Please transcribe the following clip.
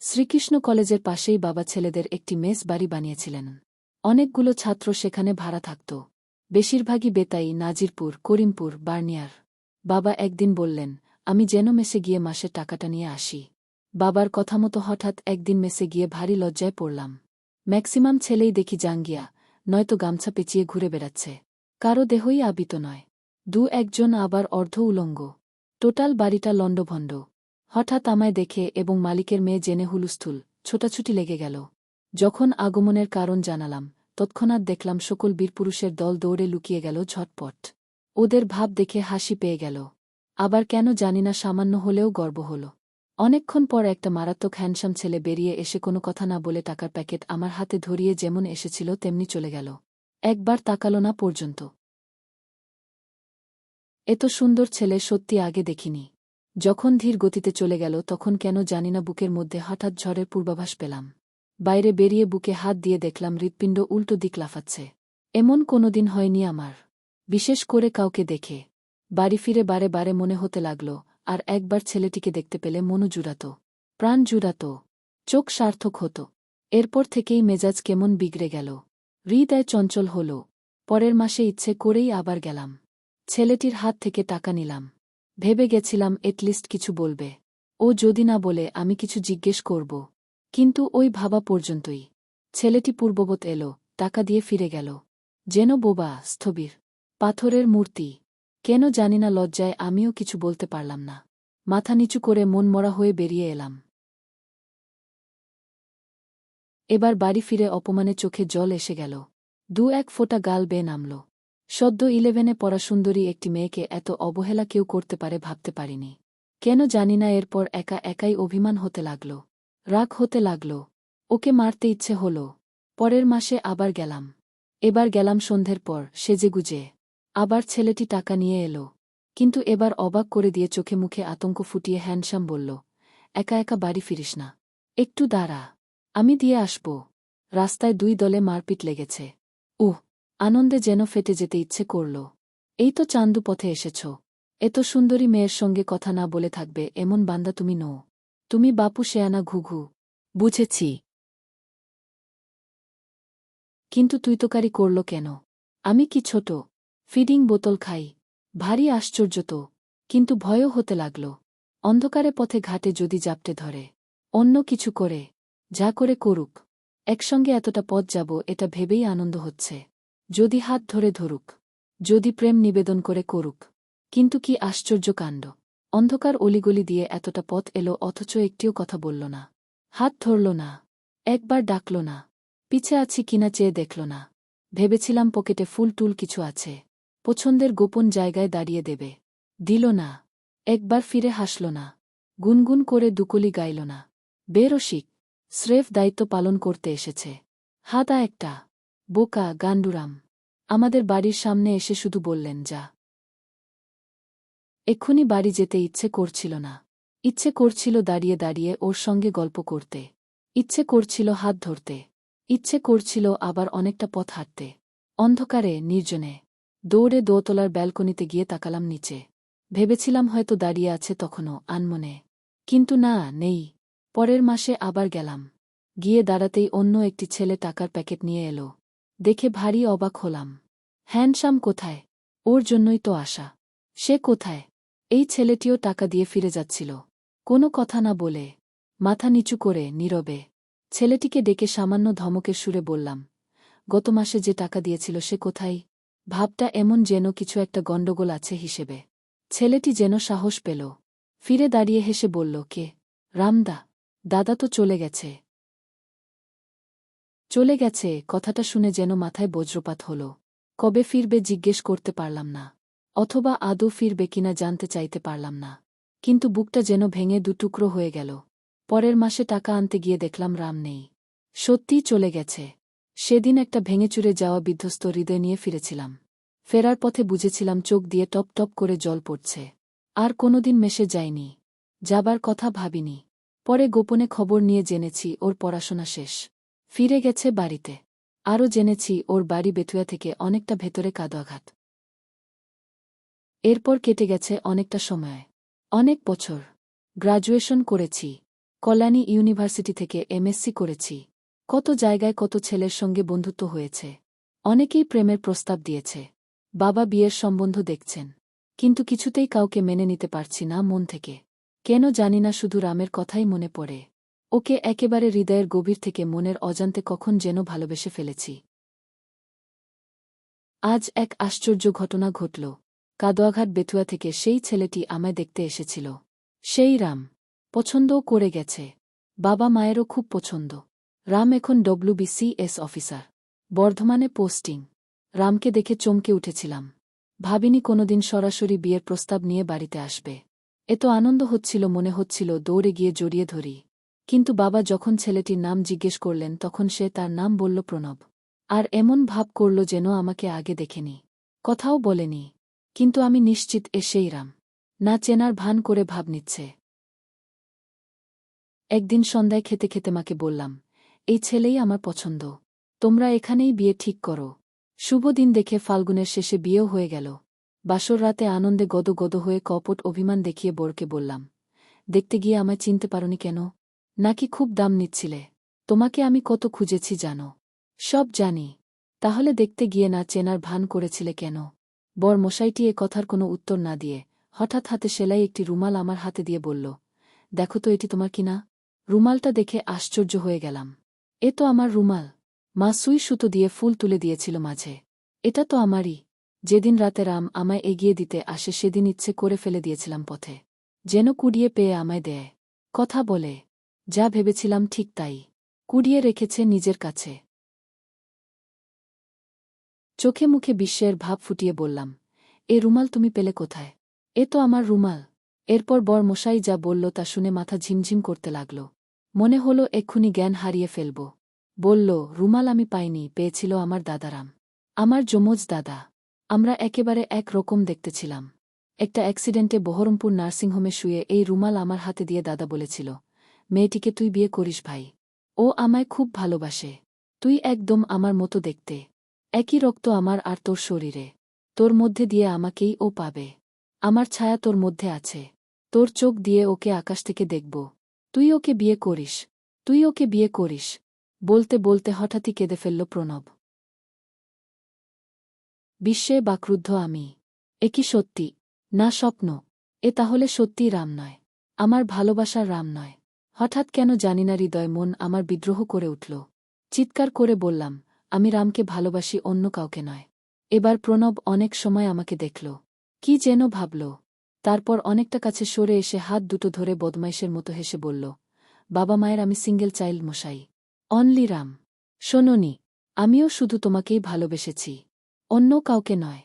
শ্রীকৃষ্ণ কলেজের পাশেই বাবা ছেলেদের একটি মেস বাড়ি বানিয়েছিলেন। অনেকগুলো ছাত্র সেখানে ভাড়া থাকত। বেশিরভাগই বেতাই, নাজিরপুর, করিমপুর, বার্নিয়ার। বাবা একদিন বললেন, আমি যেন মেসে গিয়ে মাসের টাকাটা নিয়ে আসি। বাবার কথা মতো হঠাৎ একদিন মেসে গিয়ে ভারী লজ্জায় পড়লাম। ম্যাক্সিমাম ছেলেই দেখি জাঙ্গিয়া, নয়তো গামছা পেঁচিয়ে ঘুরে বেড়াচ্ছে। কারও দেহই আবিত নয়। দু একজন আবার অর্ধ উলঙ্গ। টোটাল বাড়িটা লণ্ডভণ্ড। হঠাৎ আমায় দেখে এবং মালিকের মেয়ে জেনে হুলুস্থুল, ছোটাছুটি লেগে গেল। যখন আগমনের কারণ জানালাম, তৎক্ষণাৎ দেখলাম সকল বীরপুরুষের দল দৌড়ে লুকিয়ে গেল ঝটপট। ওদের ভাব দেখে হাসি পেয়ে গেল। আবার কেন জানি না সামান্য হলেও গর্ব হল। অনেকক্ষণ পর একটা মারাত্মক হ্যান্ডসাম ছেলে বেরিয়ে এসে কোনো কথা না বলে টাকার প্যাকেট আমার হাতে ধরিয়ে যেমন এসেছিল, তেমনি চলে গেল। একবার তাকালো না পর্যন্ত। এত সুন্দর ছেলে সত্যি আগে দেখিনি। যখন ধীর গতিতে চলে গেল, তখন কেন জানি না বুকের মধ্যে হঠাৎ ঝড়ের পূর্বাভাস পেলাম। বাইরে বেরিয়ে বুকে হাত দিয়ে দেখলাম হৃৎপিণ্ড উল্টো দিক লাফাচ্ছে। এমন কোনোদিন হয়নি আমার। বিশেষ করে কাউকে দেখে। বাড়ি ফিরে বারে বারে মনে হতে লাগল, আর একবার ছেলেটিকে দেখতে পেলে মনু জুড়াত। প্রাণ জুড়াত। চোখ সার্থক হতো। এরপর থেকেই মেজাজ কেমন বিগড়ে গেল। হৃদয় চঞ্চল হল। পরের মাসে ইচ্ছে করেই আবার গেলাম। ছেলেটির হাত থেকে টাকা নিলাম। ভেবে গেছিলাম এটলিস্ট কিছু বলবে। ও যদি না বলে আমি কিছু জিজ্ঞেস করব। কিন্তু ওই ভাবা পর্যন্তই। ছেলেটি পূর্ববৎ এলো, টাকা দিয়ে ফিরে গেল। যেন বোবা, স্থবির। পাথরের মূর্তি। কেন জানি না লজ্জায় আমিও কিছু বলতে পারলাম না। মাথা নিচু করে মনমরা হয়ে বেরিয়ে এলাম। এবার বাড়ি ফিরে অপমানে চোখে জল এসে গেল। দু এক ফোঁটা গাল বেয়ে নামল। সদ্য ইলেভেনে পড়া সুন্দরী একটি মেয়েকে এত অবহেলা কেউ করতে পারে ভাবতে পারিনি। কেন জানি না এরপর একা একাই অভিমান হতে লাগল। রাগ হতে লাগল। ওকে মারতে ইচ্ছে হল। পরের মাসে আবার গেলাম। এবার গেলাম সন্ধ্যের পর, সেজেগুজে। আবার ছেলেটি টাকা নিয়ে এলো। কিন্তু এবার অবাক করে দিয়ে চোখে মুখে আতঙ্ক ফুটিয়ে হ্যান্ডসাম বলল, একা একা বাড়ি ফিরিস না। একটু দাঁড়া। আমি দিয়ে আসব। রাস্তায় দুই দলে মারপিট লেগেছে। উহ আনন্দে যেন ফেটে যেতে ইচ্ছে করল। এই তো চান্দু পথে এসেছ। এত সুন্দরী মেয়ের সঙ্গে কথা না বলে থাকবে, এমন বান্দা তুমি নও। তুমি বাপু শেয়ানা ঘুঘু। বুঝেছি। কিন্তু তুই তোকারি করল কেন? আমি কি ছোট? ফিডিং বোতল খাই। ভারী আশ্চর্য তো। কিন্তু ভয়ও হতে লাগল। অন্ধকারে পথে ঘাটে যদি জাপটে ধরে। অন্য কিছু করে। যা করে করুক। একসঙ্গে এতটা পথ যাব, এটা ভেবেই আনন্দ হচ্ছে। যদি হাত ধরে ধরুক, যদি প্রেম নিবেদন করে করুক, কিন্তু কি আশ্চর্য কাণ্ড। অন্ধকার অলিগলি দিয়ে এতটা পথ এলো, অথচ একটিও কথা বলল না। হাত ধরল না, একবার ডাকল না, পিছে আছি কিনা চেয়ে দেখল না। ভেবেছিলাম পকেটে ফুল টুল কিছু আছে, পছন্দের গোপন জায়গায় দাঁড়িয়ে দেবে। দিল না, একবার ফিরে হাসল না, গুনগুন করে দুকলি গাইল না। বেরসিক, স্রেফ দায়িত্ব পালন করতে এসেছে। হাদা একটা বোকা গান্ডুরাম, আমাদের বাড়ির সামনে এসে শুধু বললেন, যা। এক্ষুনি বাড়ি যেতে ইচ্ছে করছিল না। ইচ্ছে করছিল দাঁড়িয়ে দাঁড়িয়ে ওর সঙ্গে গল্প করতে। ইচ্ছে করছিল হাত ধরতে। ইচ্ছে করছিল আবার অনেকটা পথ হাঁটতে। অন্ধকারে, নির্জনে। দৌড়ে দোতলার ব্যালকনিতে গিয়ে তাকালাম নিচে। ভেবেছিলাম হয়তো দাঁড়িয়ে আছে তখনও, আনমনে। কিন্তু না, নেই। পরের মাসে আবার গেলাম। গিয়ে দাঁড়াতেই অন্য একটি ছেলে টাকার প্যাকেট নিয়ে এলো। দেখে ভারী অবাক হলাম। হ্যান্ডসাম কোথায়? ওর জন্যই তো আশা। সে কোথায়? এই ছেলেটিও টাকা দিয়ে ফিরে যাচ্ছিল। কোনো কথা না বলে, মাথা নিচু করে নীরবে, ছেলেটিকে ডেকে সামান্য ধমকের সুরে বললাম, গত মাসে যে টাকা দিয়েছিল সে কোথায়? ভাবটা এমন যেন কিছু একটা গণ্ডগোল আছে হিসেবে। ছেলেটি যেন সাহস পেল। ফিরে দাঁড়িয়ে হেসে বলল, কে? রামদা? দাদা তো চলে গেছে। চলে গেছে, কথাটা শুনে যেন মাথায় বজ্রপাত হল। কবে ফিরবে জিজ্ঞেস করতে পারলাম না। অথবা আদৌ ফিরবে কিনা জানতে চাইতে পারলাম না। কিন্তু বুকটা যেন ভেঙে দুটুকরো হয়ে গেল। পরের মাসে টাকা আনতে গিয়ে দেখলাম রাম নেই। সত্যিই চলে গেছে। সেদিন একটা ভেঙেচুরে যাওয়া বিধ্বস্ত হৃদয় নিয়ে ফিরেছিলাম। ফেরার পথে বুঝেছিলাম চোখ দিয়ে টপ টপ করে জল পড়ছে। আর কোনোদিন মেশে যায়নি যাবার কথা ভাবিনি। পরে গোপনে খবর নিয়ে জেনেছি, ওর পড়াশোনা শেষ। ফিরে গেছে বাড়িতে। আরও জেনেছি ওর বাড়ি বেতুয়া থেকে অনেকটা ভেতরে কাদোয়াঘাত। এরপর কেটে গেছে অনেকটা সময়। অনেক বছর। গ্রাজুয়েশন করেছি। কল্যাণী ইউনিভার্সিটি থেকে এমএসসি করেছি। কত জায়গায় কত ছেলের সঙ্গে বন্ধুত্ব হয়েছে। অনেকেই প্রেমের প্রস্তাব দিয়েছে। বাবা বিয়ের সম্বন্ধ দেখছেন। কিন্তু কিছুতেই কাউকে মেনে নিতে পারছি না মন থেকে। কেন জানি না শুধু রামের কথাই মনে পড়ে। ওকে একেবারে হৃদয়ের গভীর থেকে মনের অজান্তে কখন যেন ভালোবেসে ফেলেছি। আজ এক আশ্চর্য ঘটনা ঘটল। কাদোয়াঘাট বেথুয়া থেকে সেই ছেলেটি আমায় দেখতে এসেছিল। সেই রাম। পছন্দও করে গেছে। বাবা মায়েরও খুব পছন্দ। রাম এখন ডব্লিউবিসিএস অফিসার। বর্ধমানে পোস্টিং। রামকে দেখে চমকে উঠেছিলাম। ভাবিনি কোনোদিন সরাসরি বিয়ের প্রস্তাব নিয়ে বাড়িতে আসবে। এত আনন্দ হচ্ছিল, মনে হচ্ছিল দৌড়ে গিয়ে জড়িয়ে ধরি। কিন্তু বাবা যখন ছেলেটির নাম জিজ্ঞেস করলেন, তখন সে তার নাম বলল, প্রণব। আর এমন ভাব করল যেন আমাকে আগে দেখেনি। কথাও বলেনি। কিন্তু আমি নিশ্চিত এ সেই রাম। না চেনার ভান করে ভাব নিচ্ছে। একদিন সন্ধ্যায় খেতে খেতে মাকে বললাম, এই ছেলেই আমার পছন্দ। তোমরা এখানেই বিয়ে ঠিক করো। শুভ দিন দেখে ফাল্গুনের শেষে বিয়েও হয়ে গেল। বাসর রাতে আনন্দে গদ গদ হয়ে কপট অভিমান দেখিয়ে বরকে বললাম, দেখতে গিয়ে আমায় চিনতে পারনি কেন? নাকি খুব দাম নিচ্ছিলে? তোমাকে আমি কত খুঁজেছি জানো? সব জানি। তাহলে দেখতে গিয়ে না চেনার ভান করেছিলে কেন? বর মশাইটি এ কথার কোনো উত্তর না দিয়ে হঠাৎ হাতে সেলাই একটি রুমাল আমার হাতে দিয়ে বলল, দেখো তো এটি তোমার কিনা? রুমালটা দেখে আশ্চর্য হয়ে গেলাম। এ তো আমার রুমাল। মা সুই সুতো দিয়ে ফুল তুলে দিয়েছিল মাঝে। এটা তো আমারই। যেদিন রাতে রাম আমায় এগিয়ে দিতে আসে সেদিন ইচ্ছে করে ফেলে দিয়েছিলাম পথে। যেন কুড়িয়ে পেয়ে আমায় দেয়। কথা বলে যা ভেবেছিলাম ঠিক তাই, কুড়িয়ে রেখেছে নিজের কাছে। চোখে মুখে বিশ্বের ভাব ফুটিয়ে বললাম, এ রুমাল তুমি পেলে কোথায়? এ তো আমার রুমাল। এরপর বর মশাই যা বলল তা শুনে মাথা ঝিমঝিম করতে লাগল। মনে হল এক্ষুনি জ্ঞান হারিয়ে ফেলব। বলল, রুমাল আমি পাইনি, পেয়েছিল আমার দাদারাম। আমার যমজ দাদা। আমরা একেবারে এক রকম দেখতেছিলাম। একটা অ্যাক্সিডেন্টে বহরমপুর নার্সিংহোমে শুয়ে এই রুমাল আমার হাতে দিয়ে দাদা বলেছিল। মেয়েটিকে তুই বিয়ে করিস ভাই। ও আমায় খুব ভালোবাসে। তুই একদম আমার মতো দেখতে। একই রক্ত আমার আর তোর শরীরে। তোর মধ্যে দিয়ে আমাকেই ও পাবে। আমার ছায়া তোর মধ্যে আছে। তোর চোখ দিয়ে ওকে আকাশ থেকে দেখব। তুই ওকে বিয়ে করিস। তুই ওকে বিয়ে করিস। বলতে বলতে হঠাৎই কেঁদে ফেলল প্রণব। বিশ্বে বাক্রুদ্ধ আমি। এ কি সত্যি? না স্বপ্ন। এ তাহলে সত্যিই রাম নয়। আমার ভালোবাসার রাম নয়। হঠাৎ কেন জানি না হৃদয় মন আমার বিদ্রোহ করে উঠল। চিৎকার করে বললাম, আমি রামকে ভালোবাসি, অন্য কাউকে নয়। এবার প্রণব অনেক সময় আমাকে দেখল। কি যেন ভাবল। তারপর অনেকটা কাছে সরে এসে হাত দুটো ধরে বদমাইশের মতো হেসে বলল, বাবা মায়ের আমি সিঙ্গেল চাইল্ড মশাই। অনলি রাম। শোনোনি, আমিও শুধু তোমাকেই ভালোবেসেছি। অন্য কাউকে নয়।